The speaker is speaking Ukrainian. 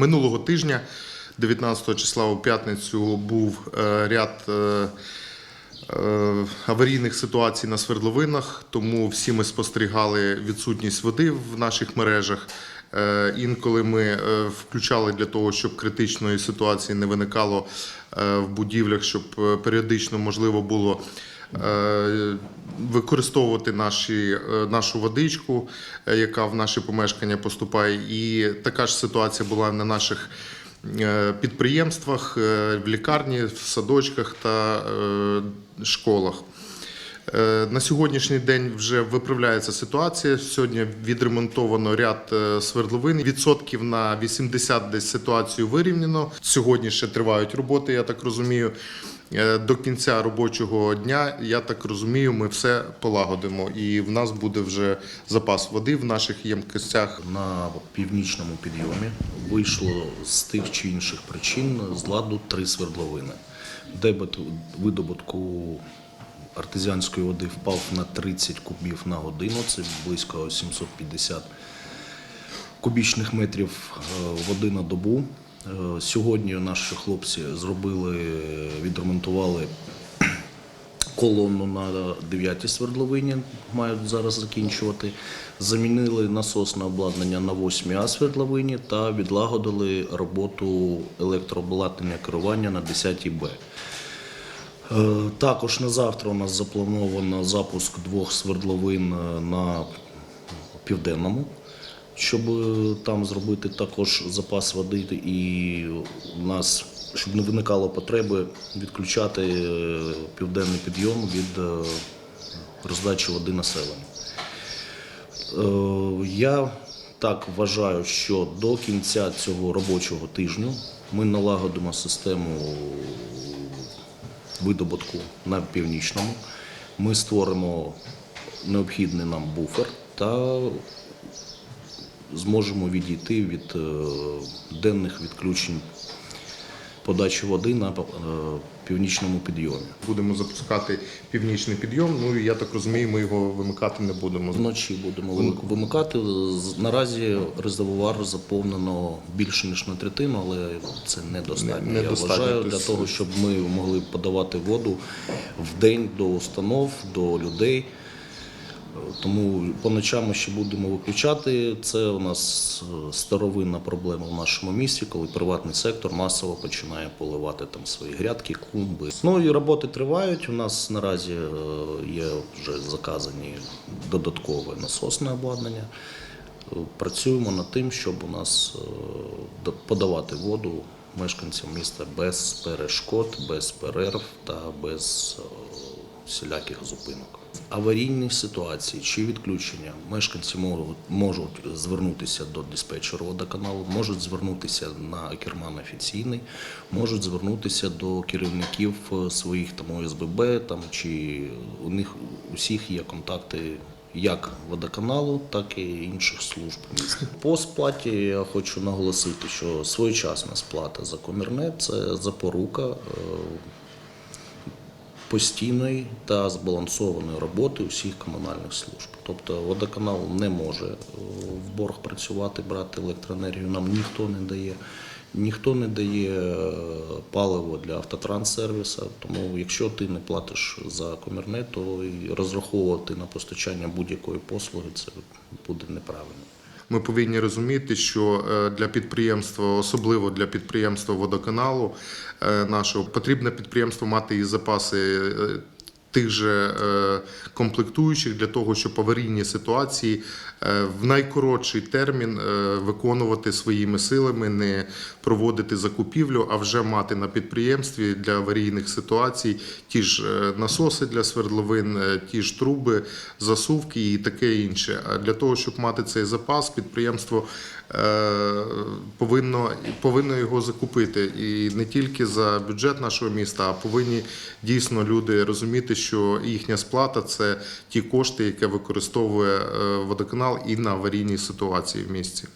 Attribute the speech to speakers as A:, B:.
A: Минулого тижня, 19 числа у п'ятницю, був е, ряд е, е, аварійних ситуацій на свердловинах, тому всі ми спостерігали відсутність води в наших мережах. Інколи ми включали для того, щоб критичної ситуації не виникало в будівлях, щоб періодично можливо було використовувати наші, е, нашу водичку, е, яка в наші помешкання поступає. І така ж ситуація була на наших е, підприємствах, в лікарні, в садочках та школах. На сьогоднішній день вже виправляється ситуація. Сьогодні відремонтовано ряд свердловин. Відсотків на 80 десь ситуацію вирівняно. Сьогодні ще тривають роботи, я так розумію. Е, До кінця робочого дня, я так розумію, ми все полагодимо. І в нас буде вже запас води в наших ємкостях.
B: На північному підйомі вийшло з тих чи інших причин з ладу три свердловини. Дебет видобутку артезіанської води впав на 30 кубів на годину, це близько 750 кубічних метрів е, води на добу. Е, Сьогодні наші хлопці зробили, відремонтували колонну на 9-й свердловині, мають зараз закінчувати. Замінили насосне обладнання на 8 А свердловині та відлагодили роботу електрообладнання керування на 10-й Б. Е, Також на завтра у нас заплановано запуск двох свердловин е, на південному, щоб е, там зробити також запас води і у нас, щоб не виникало потреби відключати е, південний підйом від е, роздачі води населенню. Я так вважаю, що до кінця цього робочого тижня ми налагодимо систему видобутку на північному. Ми створимо необхідний нам буфер та зможемо відійти від е, денних відключень подачі води на е, північному підйомі.
A: Будемо запускати північний підйом. Ну і я так розумію, ми його вимикати не будемо.
B: Вночі будемо вимик- вимикати. Наразі резервуар заповнено більше ніж на третину, але це недостатньо.
A: Не-
B: Я
A: недостатньо.
B: вважаю для того, щоб ми могли подавати воду в день до установ, до людей. Тому по ночам ще будемо виключати. Це у нас е, старовинна проблема в нашому місті, коли приватний сектор масово починає поливати там свої грядки, клумби. Ну і роботи тривають. У нас наразі е, є вже заказані додаткове насосне обладнання. Е, Працюємо над тим, щоб у нас подавати воду мешканцям міста без перешкод, без перерв та без всіляких зупинок. Аварійні ситуації чи відключення мешканці можуть, звернутися до диспетчера водоканалу, можуть звернутися на керман офіційний, можуть звернутися до керівників е, своїх там ОСББ, там чи у них усіх є контакти як водоканалу, так і інших служб міста. По сплаті я хочу наголосити, що своєчасна сплата за комірнет це запорука. Постійної та збалансованої роботи усіх комунальних служб. Тобто водоканал не може е, в борг працювати, брати електроенергію. Нам ніхто не дає. Ніхто не дає е, паливо для автотранссервіса, тому якщо ти не платиш за комірнет, то розраховувати на постачання будь-якої послуги це буде неправильно.
A: Ми повинні розуміти, що е, для підприємства, особливо для підприємства водоканалу е, нашого, потрібно підприємство мати і запаси. Тих же е, комплектуючих для того, щоб аварійні ситуації е, в найкоротший термін е, виконувати своїми силами, не проводити закупівлю, а вже мати на підприємстві для аварійних ситуацій ті ж насоси для свердловин, ті ж труби, засувки і таке інше. А для того, щоб мати цей запас, підприємство повинно, повинно його закупити. І не тільки за бюджет нашого міста, а повинні дійсно люди розуміти, що їхня сплата це ті кошти, які використовує е, водоканал і на аварійній ситуації в місті.